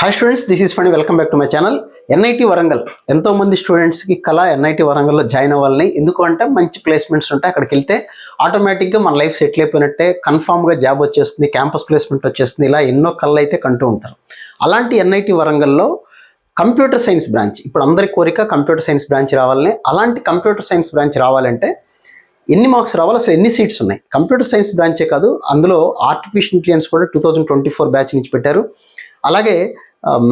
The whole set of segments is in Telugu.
Hi students this is fund welcome back to my channel NIT Warangal ఎంతోమంది స్టూడెంట్స్కి కళ ఎన్ఐటి వరంగల్లో జాయిన్ అవ్వాలని. ఎందుకు అంటే మంచి ప్లేస్మెంట్స్ ఉంటాయి అక్కడికి వెళ్తే ఆటోమేటిక్గా మన లైఫ్ సెటిల్ అయిపోయినట్టే కన్ఫామ్గా జాబ్ వచ్చేస్తుంది క్యాంపస్ ప్లేస్మెంట్ వచ్చేస్తుంది. ఇలా ఎన్నో కళ్ళు అయితే కంటూ ఉంటారు. అలాంటి ఎన్ఐటి వరంగల్లో కంప్యూటర్ సైన్స్ బ్రాంచ్ ఇప్పుడు అందరి కోరిక కంప్యూటర్ సైన్స్ బ్రాంచ్ రావాలని. అలాంటి కంప్యూటర్ సైన్స్ బ్రాంచ్ రావాలంటే ఎన్ని మార్క్స్ రావాలి అసలు ఎన్ని సీట్స్ ఉన్నాయి? కంప్యూటర్ సైన్స్ బ్రాంచే కాదు అందులో ఆర్టిఫిషియల్ ఇంటెలిజెన్స్ కూడా two thousand twenty four batch నుంచి పెట్టారు. అలాగే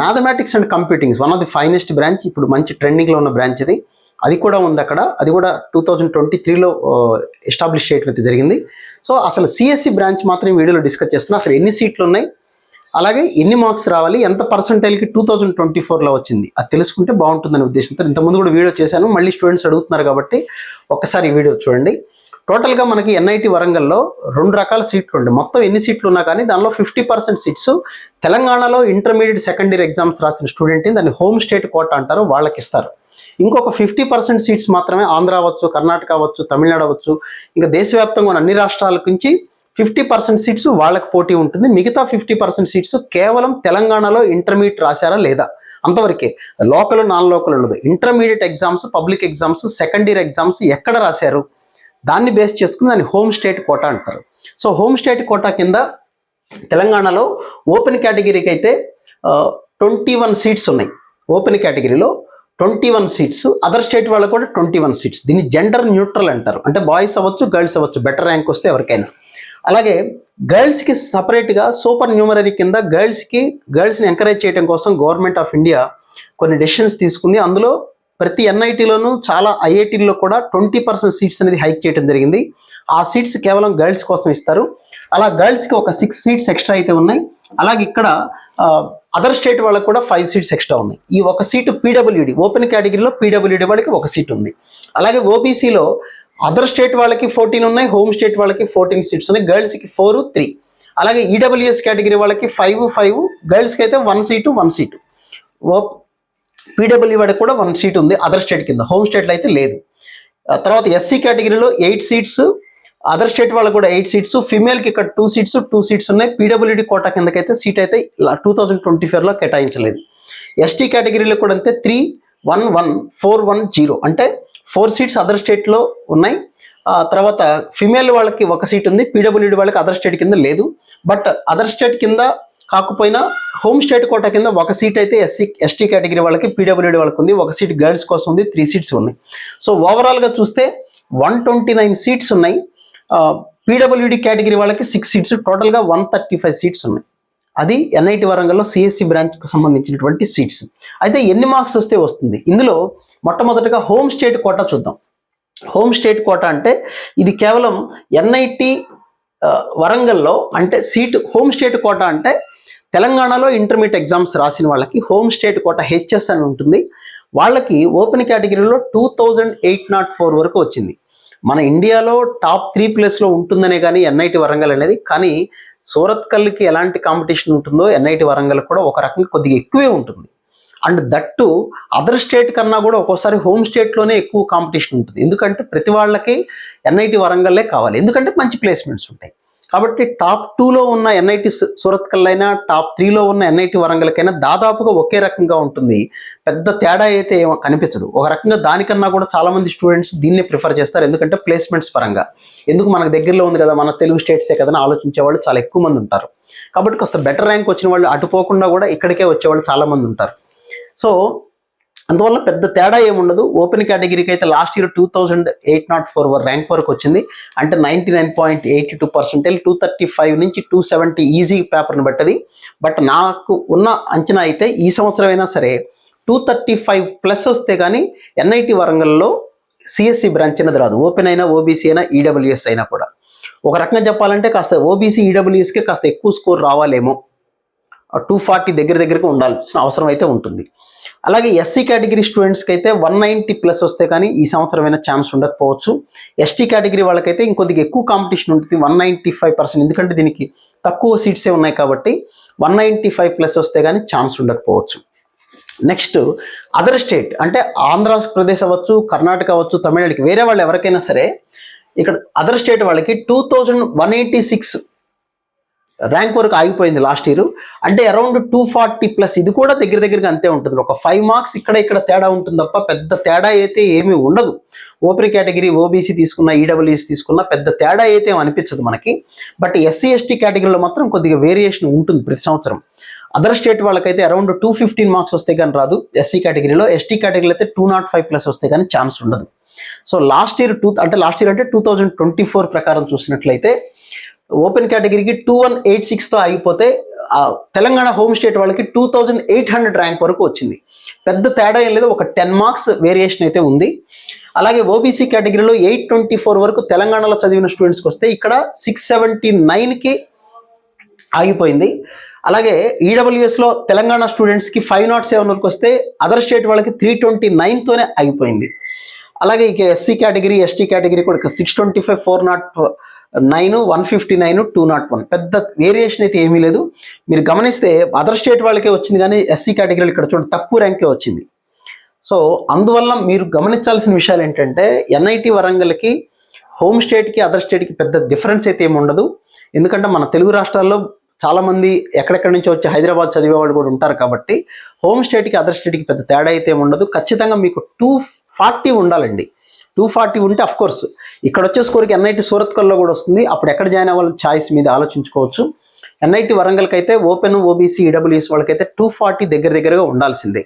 mathematics and computings one of the finest branch ఇప్పుడు మంచి ట్రెండింగ్లో ఉన్న బ్రాంచ్ ఇది. అది కూడా ఉంది అక్కడ. అది కూడా టూ థౌజండ్ ట్వంటీ త్రీలో ఎస్టాబ్లిష్ చేయడం అయితే జరిగింది. సో అసలు సిఎస్సి బ్రాంచ్ మాత్రం వీడియోలో డిస్కస్ చేస్తున్నా. అసలు ఎన్ని సీట్లు ఉన్నాయి? అలాగే ఎన్ని మార్క్స్ రావాలి? ఎంత పర్సంటైల్కి టూ థౌజండ్ ట్వంటీ ఫోర్లో వచ్చింది? అది తెలుసుకుంటే బాగుంటుందనే ఉద్దేశంతో ఇంతకుముందు కూడా వీడియో చేశాను. మళ్ళీ స్టూడెంట్స్ అడుగుతున్నారు కాబట్టి ఒక్కసారి ఈ వీడియో చూడండి. టోటల్గా మనకి ఎన్ఐటి వరంగల్లో రెండు రకాల సీట్లు ఉండే. మొత్తం ఎన్ని సీట్లు ఉన్నా కానీ దానిలో ఫిఫ్టీ పర్సెంట్ సీట్స్ తెలంగాణలో ఇంటర్మీడియట్ సెకండ్ ఇయర్ ఎగ్జామ్స్ రాసిన స్టూడెంట్ని దాన్ని హోమ్ స్టేట్ కోట అంటారు వాళ్ళకి ఇస్తారు. ఇంకొక ఫిఫ్టీ పర్సెంట్ సీట్స్ మాత్రమే ఆంధ్ర అవ్వచ్చు కర్ణాటక అవ్వచ్చు తమిళనాడు అవ్వచ్చు ఇంకా దేశవ్యాప్తంగా ఉన్న అన్ని రాష్ట్రాల నుంచి ఫిఫ్టీ పర్సెంట్ సీట్స్ వాళ్ళకి పోటీ ఉంటుంది. మిగతా ఫిఫ్టీ పర్సెంట్ సీట్స్ కేవలం తెలంగాణలో ఇంటర్మీడియట్ రాశారా లేదా? అంతవరకే లోకల్ నాన్ లోకల్ ఉండదు. Intermediate exams public exams second year exams ఎక్కడ రాశారు? దాన్ని బేస్ చేసుకుని దాన్ని హోమ్ స్టేట్ కోటా అంటారు. సో హోమ్ స్టేట్ కోటా కింద తెలంగాణలో ఓపెన్ కేటగిరీకి అయితే ట్వంటీ వన్ సీట్స్ ఉన్నాయి. ఓపెన్ కేటగిరీలో twenty one seats other state వాళ్ళకు కూడా ట్వంటీ వన్ సీట్స్. దీన్ని జెండర్ న్యూట్రల్ అంటారు. అంటే బాయ్స్ అవ్వచ్చు గర్ల్స్ అవ్వచ్చు బెటర్ ర్యాంక్ వస్తే ఎవరికైనా. అలాగే గర్ల్స్కి సపరేట్గా సూపర్ న్యూమరీ కింద గర్ల్స్కి గర్ల్స్ని ఎంకరేజ్ చేయడం కోసం గవర్నమెంట్ ఆఫ్ ఇండియా కొన్ని డెసిషన్స్ తీసుకుంది. అందులో ప్రతి ఎన్ఐటీలోనూ చాలా ఐఐటీల్లో కూడా ట్వంటీ పర్సెంట్ సీట్స్ అనేది హైక్ చేయడం జరిగింది. ఆ సీట్స్ కేవలం గర్ల్స్ కోసం ఇస్తారు. అలా గర్ల్స్కి ఒక సిక్స్ సీట్స్ ఎక్స్ట్రా అయితే ఉన్నాయి. అలాగే ఇక్కడ అదర్ స్టేట్ వాళ్ళకి కూడా ఫైవ్ సీట్స్ ఎక్స్ట్రా ఉన్నాయి. ఈ ఒక సీటు పీడబ్ల్యూడి ఓపెన్ కేటగిరీలో పీడబ్ల్యూడి వాళ్ళకి ఒక సీట్ ఉంది. అలాగే ఓబీసీలో అదర్ స్టేట్ వాళ్ళకి ఫోర్టీన్ ఉన్నాయి హోమ్ స్టేట్ వాళ్ళకి ఫోర్టీన్ సీట్స్ ఉన్నాయి గర్ల్స్కి ఫోర్ త్రీ. అలాగే ఈడబ్ల్యూఎస్ కేటగిరీ వాళ్ళకి ఫైవ్ ఫైవ్ గర్ల్స్కి అయితే వన్ సీటు వన్ సీటు. ఓ పీడబ్ల్యూ వాడికి కూడా వన్ సీట్ ఉంది అదర్ స్టేట్ కింద హోమ్ స్టేట్లో అయితే లేదు. ఆ తర్వాత ఎస్సీ కేటగిరీలో ఎయిట్ సీట్స్ అదర్ స్టేట్ వాళ్ళకి కూడా ఎయిట్ సీట్స్ ఫిమేల్కి ఇక్కడ టూ సీట్స్ టూ సీట్స్ ఉన్నాయి. పీడబ్ల్యూడి కోటా కిందకైతే సీట్ అయితే టూ థౌజండ్ ట్వంటీ ఫోర్లో కేటాయించలేదు. ఎస్టీ కేటగిరీలో కూడా అంతే three one one four one zero అంటే ఫోర్ సీట్స్ అదర్ స్టేట్లో ఉన్నాయి. ఆ తర్వాత ఫిమేల్ వాళ్ళకి ఒక సీట్ ఉంది పీడబ్ల్యూడి వాళ్ళకి అదర్ స్టేట్ కింద లేదు. బట్ అదర్ స్టేట్ కింద కాకపోయినా హోమ్ స్టేట్ కోటా కింద ఒక సీట్ అయితే ఎస్సీ ఎస్టీ కేటగిరీ వాళ్ళకి పీడబ్ల్యూడి వాళ్ళకి ఉంది. ఒక సీట్ గర్ల్స్ కోసం ఉంది త్రీ సీట్స్ ఉన్నాయి. సో ఓవరాల్గా చూస్తే వన్ ట్వంటీ నైన్ సీట్స్ ఉన్నాయి. పీడబ్ల్యూడి కేటగిరీ వాళ్ళకి సిక్స్ సీట్స్ టోటల్గా వన్ థర్టీ ఫైవ్ సీట్స్ ఉన్నాయి. అది ఎన్ఐటి వరంగల్లో సిఎస్సి బ్రాంచ్కి సంబంధించినటువంటి సీట్స్. అయితే ఎన్ని మార్క్స్ వస్తే వస్తుంది? ఇందులో మొట్టమొదటిగా హోమ్ స్టేట్ కోటా చూద్దాం. హోమ్ స్టేట్ కోటా అంటే ఇది కేవలం ఎన్ఐటి వరంగల్లో అంటే సీట్ హోమ్ స్టేట్ కోటా అంటే తెలంగాణలో ఇంటర్మీడియట్ ఎగ్జామ్స్ రాసిన వాళ్ళకి హోమ్ స్టేట్ కోట హెచ్ఎస్ అని ఉంటుంది. వాళ్ళకి ఓపెన్ కేటగిరీలో two thousand eight nought four వరకు వచ్చింది. మన ఇండియాలో టాప్ త్రీ ప్లేస్లో ఉంటుందనే కానీ ఎన్ఐటి వరంగల్ అనేది కానీ సూరత్ కల్కి ఎలాంటి కాంపిటీషన్ ఉంటుందో ఎన్ఐటి వరంగల్ కూడా ఒక రకంగా కొద్దిగా ఎక్కువే ఉంటుంది. అండ్ దట్టు అదర్ స్టేట్ కన్నా కూడా ఒక్కోసారి హోమ్ స్టేట్లోనే ఎక్కువ కాంపిటీషన్ ఉంటుంది. ఎందుకంటే ప్రతి వాళ్ళకి ఎన్ఐటి వరంగల్లే కావాలి. ఎందుకంటే మంచి ప్లేస్మెంట్స్ ఉంటాయి. కాబట్టి టాప్ టూలో ఉన్న ఎన్ఐటి సూరత్ కల్లైనా టాప్ త్రీలో ఉన్న ఎన్ఐటి వరంగల్కైనా దాదాపుగా ఒకే రకంగా ఉంటుంది. పెద్ద తేడా అయితే ఏమో కనిపించదు. ఒక రకంగా దానికన్నా కూడా చాలామంది స్టూడెంట్స్ దీన్నే ప్రిఫర్ చేస్తారు. ఎందుకంటే ప్లేస్మెంట్స్ పరంగా. ఎందుకు మనకు దగ్గరలో ఉంది కదా మన తెలుగు స్టేట్సే కదా ఆలోచించే వాళ్ళు చాలా ఎక్కువ మంది ఉంటారు. కాబట్టి కాస్త బెటర్ ర్యాంక్ వచ్చిన వాళ్ళు అటు పోకుండా కూడా ఇక్కడికే వచ్చేవాళ్ళు చాలామంది ఉంటారు. సో అందువల్ల పెద్ద తేడా ఏముండదు. ఓపెన్ కేటగిరీకి అయితే last year two thousand eight nought four rank వరకు వచ్చింది. అంటే ninety nine point eighty two percentage two thirty five నుంచి టూ సెవెంటీ ఈజీ పేపర్ని బట్టది బట్ నాకు ఉన్న అంచనా అయితే ఈ సంవత్సరం అయినా సరే టూ థర్టీ ఫైవ్ ప్లస్ వస్తే కానీ ఎన్ఐటి వరంగల్లో సిఎస్సి బ్రాంచ్ అనేది రాదు. ఓపెన్ అయినా ఓబీసీ అయినా ఈడబ్ల్యూఎస్ అయినా కూడా. ఒక రకంగా చెప్పాలంటే కాస్త ఓబీసీ ఈడబ్ల్యూఎస్కే కాస్త ఎక్కువ స్కోర్ రావాలేమో. టూ ఫార్టీ దగ్గర దగ్గరకు ఉండాల్సిన అవసరం అయితే ఉంటుంది. అలాగే ఎస్సీ కేటగిరీ స్టూడెంట్స్కి అయితే వన్ నైంటీ ప్లస్ వస్తే కానీ ఈ సంవత్సరమైన ఛాన్స్ ఉండకపోవచ్చు. ఎస్టీ కేటగిరీ వాళ్ళకైతే ఇంకొద్దిగా ఎక్కువ కాంపిటీషన్ ఉంటుంది. వన్ నైంటీ ఫైవ్ పర్సెంట్ ఎందుకంటే దీనికి తక్కువ సీట్సే ఉన్నాయి కాబట్టి వన్ నైంటీ ఫైవ్ ప్లస్ వస్తే కానీ ఛాన్స్ ఉండకపోవచ్చు. నెక్స్ట్ అదర్ స్టేట్ అంటే ఆంధ్రప్రదేశ్ అవ్వచ్చు కర్ణాటక అవ్వచ్చు తమిళనాడుకి వేరే వాళ్ళు ఎవరికైనా సరే ఇక్కడ అదర్ స్టేట్ వాళ్ళకి two thousand one eighty six rank వరకు ఆగిపోయింది లాస్ట్ ఇయర్. అంటే అరౌండ్ టూ ఫార్టీ ప్లస్ ఇది కూడా దగ్గర దగ్గరగా అంతే ఉంటుంది. ఒక ఫైవ్ మార్క్స్ ఇక్కడ ఇక్కడ తేడా ఉంటుంది తప్ప పెద్ద తేడా అయితే ఏమీ ఉండదు. ఓపెన్ కేటగిరీ ఓబీసీ తీసుకున్న ఈడబ్ల్యూఎస్ తీసుకున్న పెద్ద తేడా అయితే అనిపించదు మనకి. బట్ ఎస్సీ ఎస్టీ కేటగిరీలో మాత్రం కొద్దిగా వేరియేషన్ ఉంటుంది ప్రతి సంవత్సరం. అదర్ స్టేట్ వాళ్ళకైతే అరౌండ్ టూ ఫిఫ్టీన్ మార్క్స్ వస్తే కానీ రాదు. ఎస్సీ కేటగిరీలో ఎస్టీ కేటగిరీలో అయితే టూ నాట్ ఫైవ్ ప్లస్ వస్తే కానీ ఛాన్స్ ఉండదు. సో లాస్ట్ ఇయర్ టూ అంటే లాస్ట్ ఇయర్ అంటే టూ థౌజండ్ ట్వంటీ ఫోర్ ప్రకారం చూసినట్లయితే ఓపెన్ కేటగిరీకి టూ వన్ ఎయిట్ సిక్స్తో ఆగిపోతే ఆ తెలంగాణ హోమ్ స్టేట్ వాళ్ళకి two thousand eight hundred rank వరకు వచ్చింది. పెద్ద తేడా ఏం లేదు ఒక టెన్ మార్క్స్ వేరియేషన్ అయితే ఉంది. అలాగే ఓబీసీ కేటగిరీలో ఎయిట్ ట్వంటీ ఫోర్ వరకు తెలంగాణలో చదివిన స్టూడెంట్స్కి వస్తే ఇక్కడ సిక్స్ సెవెంటీ నైన్కి ఆగిపోయింది. అలాగే ఈడబ్ల్యూఎస్లో తెలంగాణ స్టూడెంట్స్కి ఫైవ్ నాట్ సెవెన్ వరకు వస్తే అదర్ స్టేట్ వాళ్ళకి త్రీ ట్వంటీ నైన్తోనే ఆగిపోయింది. అలాగే ఇక ఎస్సీ కేటగిరీ ఎస్టీ కేటగిరీ కూడా six twenty five four nought nine one fifty nine two nought one. పెద్ద వేరియేషన్ అయితే ఏమీ లేదు. మీరు గమనిస్తే అదర్ స్టేట్ వాళ్ళకే వచ్చింది కానీ ఎస్సీ కేటగిరీలు ఇక్కడ చూడండి తక్కువ ర్యాంకే వచ్చింది. సో అందువల్ల మీరు గమనించాల్సిన విషయాలు ఏంటంటే ఎన్ఐటి వరంగల్కి హోమ్ స్టేట్కి అదర్ స్టేట్కి పెద్ద డిఫరెన్స్ అయితే ఏమి ఉండదు. ఎందుకంటే మన తెలుగు రాష్ట్రాల్లో చాలామంది ఎక్కడెక్కడి నుంచి వచ్చి హైదరాబాద్ చదివేవాళ్ళు కూడా ఉంటారు కాబట్టి హోమ్ స్టేట్కి అదర్ స్టేట్కి పెద్ద తేడా అయితే ఏమి ఉండదు. ఖచ్చితంగా మీకు టూ ఫార్టీ ఉండాలండి. టూ ఫార్టీ ఉంటే అఫ్ కోర్స్ ఇక్కడ వచ్చే స్కోర్కి ఎన్ఐటి సూరత్కల్లో కూడా వస్తుంది. అప్పుడు ఎక్కడ జాయిన్ అవ్వాలి ఛాయిస్ మీద ఆలోచించుకోవచ్చు. ఎన్ఐటి వరంగల్కి అయితే ఓపెన్ ఓబీసీ ఈడబ్ల్యూఎస్ వాళ్ళకైతే టూ ఫార్టీ దగ్గర దగ్గరగా ఉండాల్సిందే.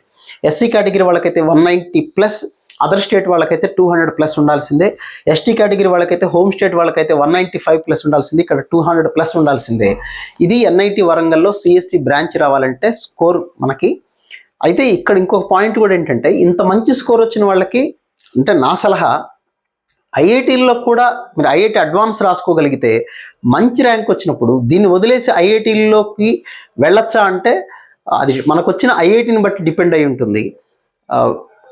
ఎస్సీ కేటగిరీ వాళ్ళకైతే one ninety plus other state వాళ్ళకైతే టూ హండ్రెడ్ ప్లస్ ఉండాల్సిందే. ఎస్టీ కేటగిరీ వాళ్ళకైతే హోమ్ స్టేట్ వాళ్ళకైతే వన్ నైంటీ ఫైవ్ ప్లస్ ఉండాల్సిందే. ఇక్కడ టూ హండ్రెడ్ ప్లస్ ఉండాల్సిందే. ఇది ఎన్ఐటి వరంగల్లో సిఎస్సి బ్రాంచ్ రావాలంటే స్కోర్ మనకి. అయితే ఇక్కడ ఇంకొక పాయింట్ కూడా ఏంటంటే ఇంత మంచి స్కోర్ వచ్చిన వాళ్ళకి అంటే నా సలహా ఐఐటీల్లో కూడా మీరు ఐఐటి అడ్వాన్స్ రాసుకోగలిగితే మంచి ర్యాంక్ వచ్చినప్పుడు దీన్ని వదిలేసి ఐఐటీల్లోకి వెళ్ళొచ్చా అంటే అది మనకు వచ్చిన ఐఐటిని బట్టి డిపెండ్ అయి ఉంటుంది.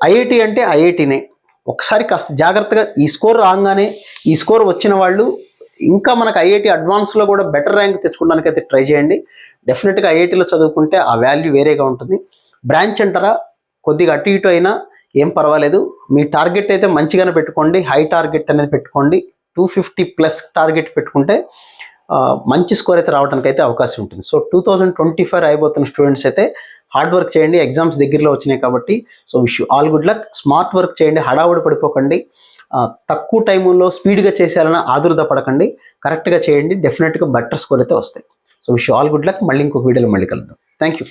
ఐఐటి అంటే ఐఐటినే. ఒకసారి కాస్త జాగ్రత్తగా ఈ స్కోర్ రాగానే ఈ స్కోర్ వచ్చిన వాళ్ళు ఇంకా మనకు ఐఐటి అడ్వాన్స్లో కూడా బెటర్ ర్యాంక్ తెచ్చుకోవడానికి అయితే ట్రై చేయండి. డెఫినెట్గా ఐఐటీలో చదువుకుంటే ఆ వాల్యూ వేరేగా ఉంటుంది. బ్రాంచ్ అంటారా కొద్దిగా అటు ఇటు అయినా ఏం పర్వాలేదు. మీ టార్గెట్ అయితే మంచిగానే పెట్టుకోండి. హై టార్గెట్ అనేది పెట్టుకోండి. టూ ఫిఫ్టీ ప్లస్ టార్గెట్ పెట్టుకుంటే మంచి స్కోర్ అయితే రావడానికి అయితే అవకాశం ఉంటుంది. So two thousand twenty five అయిపోతున్న స్టూడెంట్స్ అయితే హార్డ్ వర్క్ చేయండి. ఎగ్జామ్స్ దగ్గరలో వచ్చినాయి కాబట్టి. So wish all good luck. Smart work చేయండి. హడావుడి పడిపోకండి. తక్కువ టైంలో స్పీడ్గా చేసేయాలని ఆదురద పడకండి. కరెక్ట్గా చేయండి. డెఫినెట్గా బెటర్ స్కోర్ అయితే వస్తాయి. So wish all good luck. మళ్ళీ ఇంకొక వీడియోలో మళ్ళీ కలుద్దాం. Thank you